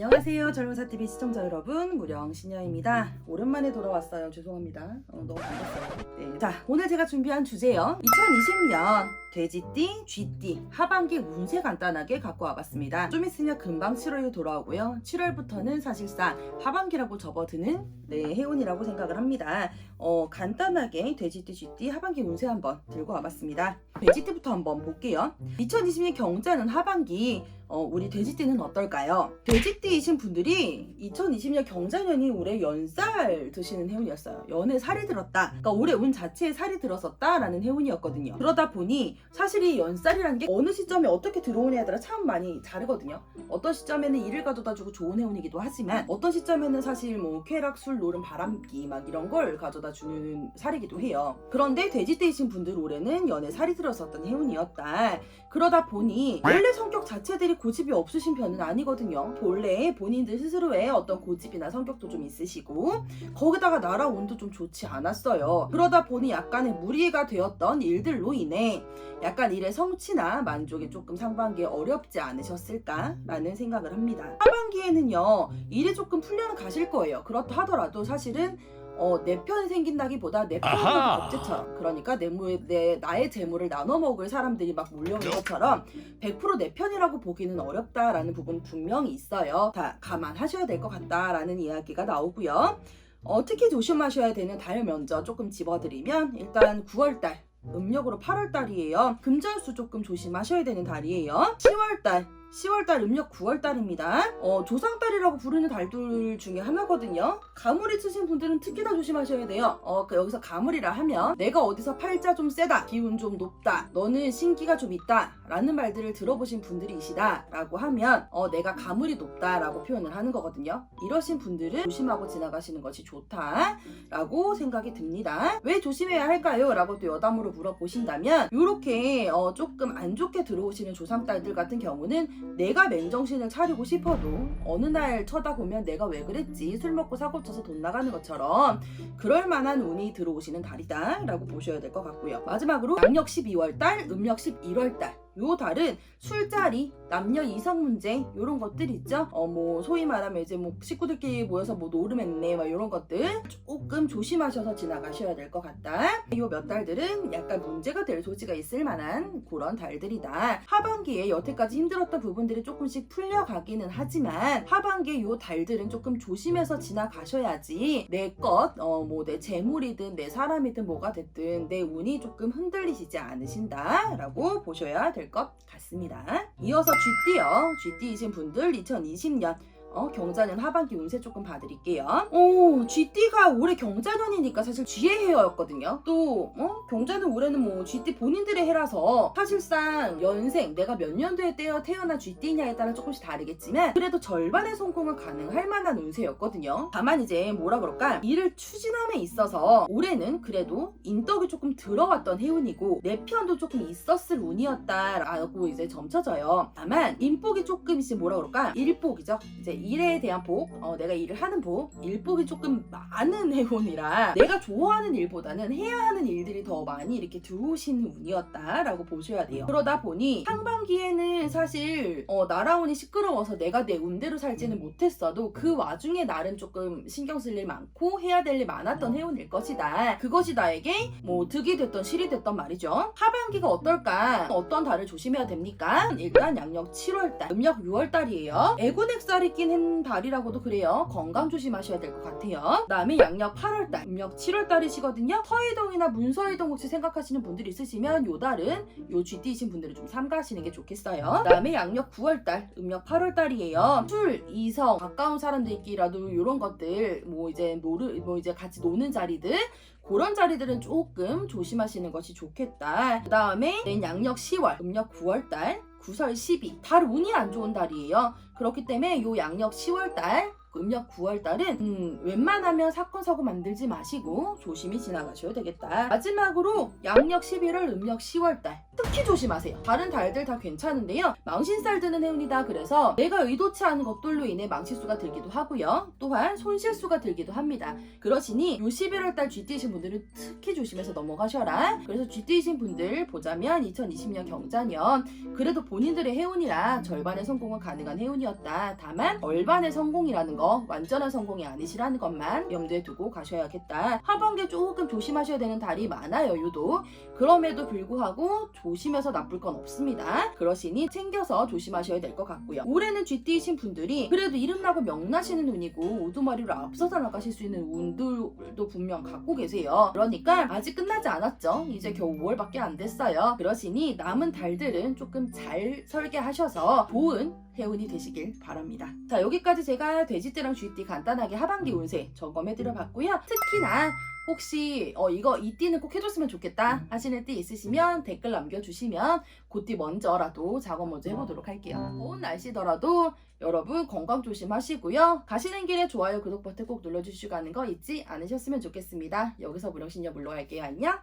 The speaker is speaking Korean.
안녕하세요 젊은사TV 시청자 여러분. 무령신녀입니다. 오랜만에 돌아왔어요. 죄송합니다. 어, 너무 반갑어요 네. 자 오늘 제가 준비한 주제요. 2020년 돼지띠, 쥐띠 하반기 운세 간단하게 갖고 와봤습니다. 좀 있으면 금방 7월이 돌아오고요. 7월부터는 사실상 하반기라고 접어드는 네, 해운이라고 생각을 합니다. 어, 간단하게 돼지띠, 쥐띠 하반기 운세 한번 들고 와봤습니다. 돼지띠부터 한번 볼게요. 2020년 경자는 하반기 어, 우리 돼지띠는 어떨까요? 돼지띠이신 분들이 2020년 경자년이 올해 연살 드시는 해운이었어요. 연에 살이 들었다. 그러니까 올해 운 자체에 살이 들었었다라는 해운이었거든요. 그러다 보니 사실 이 연살이라는 게 어느 시점에 어떻게 들어오냐에 따라 참 많이 다르거든요. 어떤 시점에는 일을 가져다주고 좋은 해운이기도 하지만 어떤 시점에는 사실 뭐 쾌락, 술, 노름, 바람기 막 이런 걸 가져다주는 살이기도 해요. 그런데 돼지띠이신 분들 올해는 연에 살이 들었었던 해운이었다. 그러다 보니 원래 성격 자체들이 고집이 없으신 편은 아니거든요. 본래 본인들 스스로의 어떤 고집이나 성격도 좀 있으시고 거기다가 나라 운도 좀 좋지 않았어요. 그러다 보니 약간의 무리가 되었던 일들로 인해 약간 일의 성취나 만족이 조금 상반기에 어렵지 않으셨을까라는 생각을 합니다. 하반기에는요 일이 조금 풀려는 가실 거예요. 그렇다 하더라도 사실은 어, 내 편이 생긴다기보다 내 편이 아하. 법제처럼 그러니까 내, 무, 내 나의 재물을 나눠 먹을 사람들이 막 몰려오는 것처럼 100%내 편이라고 보기는 어렵다라는 부분 분명히 있어요. 다 감안하셔야 될 것 같다라는 이야기가 나오고요. 어, 특히 조심하셔야 되는 달 먼저 조금 집어드리면 일단 9월달 음력으로 8월달이에요. 금전수 조금 조심하셔야 되는 달이에요. 10월달 10월달 음력 9월달입니다. 어, 조상달이라고 부르는 달들 중에 하나거든요. 가물이 치신 분들은 특히나 조심하셔야 돼요. 어, 그 여기서 가물이라 하면 내가 어디서 팔자 좀 세다, 기운 좀 높다, 너는 신기가 좀 있다 라는 말들을 들어보신 분들이시다 라고 하면 어, 내가 가물이 높다 라고 표현을 하는 거거든요. 이러신 분들은 조심하고 지나가시는 것이 좋다 라고 생각이 듭니다. 왜 조심해야 할까요? 라고 또 여담으로 물어보신다면 이렇게 어, 조금 안 좋게 들어오시는 조상딸들 같은 경우는 내가 맨정신을 차리고 싶어도 어느 날 쳐다보면 내가 왜 그랬지? 술 먹고 사고 쳐서 돈 나가는 것처럼 그럴 만한 운이 들어오시는 달이다 라고 보셔야 될 것 같고요. 마지막으로 양력 12월 달 음력 11월 달 요 달은 술자리, 남녀 이성 문제 요런 것들 있죠. 어 뭐 소위 말하면 이제 뭐 식구들끼리 모여서 뭐 노름했네 막 요런 것들 조금 조심하셔서 지나가셔야 될 것 같다. 요 몇 달들은 약간 문제가 될 소지가 있을 만한 그런 달들이다. 하반기에 여태까지 힘들었던 부분들이 조금씩 풀려가기는 하지만 하반기에 요 달들은 조금 조심해서 지나가셔야지 내 것, 어 뭐 내 재물이든 내 사람이든 뭐가 됐든 내 운이 조금 흔들리시지 않으신다라고 보셔야 될것 같습니다. 이어서 쥐띠요. 쥐띠이신 분들 2020년 어, 경자년 하반기 운세 조금 봐드릴게요. 오, 쥐띠가 올해 경자년이니까 사실 쥐의 해였거든요. 또, 어, 경자는 올해는 뭐 쥐띠 본인들의 해라서 사실상 연생, 내가 몇 년도에 떼어 태어난 쥐띠냐에 따라 조금씩 다르겠지만 그래도 절반의 성공은 가능할 만한 운세였거든요. 다만 이제 뭐라 그럴까? 일을 추진함에 있어서 올해는 그래도 인덕이 조금 들어왔던 해운이고 내 편도 조금 있었을 운이었다라고 이제 점쳐져요. 다만 인복이 조금 이제 뭐라 그럴까? 일복이죠. 이제 일에 대한 복, 어, 내가 일을 하는 복, 일복이 조금 많은 해운이라 내가 좋아하는 일보다는 해야 하는 일들이 더 많이 이렇게 들어오시는 운이었다라고 보셔야 돼요. 그러다 보니 상반기에는 사실 어, 나라운이 시끄러워서 내가 내 운대로 살지는 못했어도 그 와중에 나름 조금 신경 쓸 일 많고 해야 될 일 많았던 해운일 것이다. 그것이 나에게 뭐 득이 됐던 실이 됐던 말이죠. 하반기가 어떨까? 어떤 달을 조심해야 됩니까? 일단 양력 7월달, 음력 6월달이에요. 애군액살이 낀 달이라고도 그래요. 건강 조심하셔야 될 것 같아요. 그다음에 양력 8월달, 음력 7월달이시거든요. 서해동이나 문서해동 혹시 생각하시는 분들이 있으시면 요 달은 요 쥐띠이신 분들은 좀 삼가하시는 게 좋겠어요. 그다음에 양력 9월달, 음력 8월달이에요. 술, 이성, 가까운 사람들끼리라도 이런 것들 뭐 이제 노르 뭐 이제 같이 노는 자리들 그런 자리들은 조금 조심하시는 것이 좋겠다. 그 다음에 양력 10월, 음력 9월달, 구설 12. 달 운이 안 좋은 달이에요. 그렇기 때문에 요 양력 10월 달, 음력 9월 달은 음, 웬만하면 사건 사고 만들지 마시고 조심히 지나가셔야 되겠다. 마지막으로 양력 11월, 음력 10월 달 특히 조심하세요. 다른 달들 다 괜찮은데요. 망신살 드는 해운이다. 그래서 내가 의도치 않은 것들로 인해 망치수가 들기도 하고요. 또한 손실수가 들기도 합니다. 그러시니 요 11월 달 쥐띠이신 분들은 특히 조심해서 넘어가셔라. 그래서 쥐띠이신 분들 보자면 2020년 경자년 그래도 본인들의 해운이라 절반의 성공은 가능한 해운이었다. 다만 얼반의 성공이라는 거 완전한 성공이 아니시라는 것만 염두에 두고 가셔야겠다. 하반기에 조금 조심하셔야 되는 달이 많아요. 유독. 그럼에도 불구하고 조심해서 나쁠 건 없습니다. 그러시니 챙겨서 조심하셔야 될 것 같고요. 올해는 쥐띠이신 분들이 그래도 이름나고 명나시는 운이고 우두머리로 앞서서 나가실 수 있는 운들도 분명 갖고 계세요. 그러니까 아직 끝나지 않았죠. 이제 겨우 5월밖에 안 됐어요. 그러시니 남은 달들은 조금 잘 설계하셔서 좋은 해운이 되시길 바랍니다. 자 여기까지 제가 돼지띠랑 쥐띠 간단하게 하반기 운세 점검해드려 봤고요. 특히나 혹시 어 이거 이 띠는 꼭 해줬으면 좋겠다 하시는 띠 있으시면 댓글 남겨주시면 그띠 먼저라도 작업 먼저 해보도록 할게요. 더운 날씨더라도 여러분 건강 조심하시고요. 가시는 길에 좋아요 구독 버튼 꼭 눌러주시고 가는 거 잊지 않으셨으면 좋겠습니다. 여기서 무령신녀 물러갈게요. 안녕.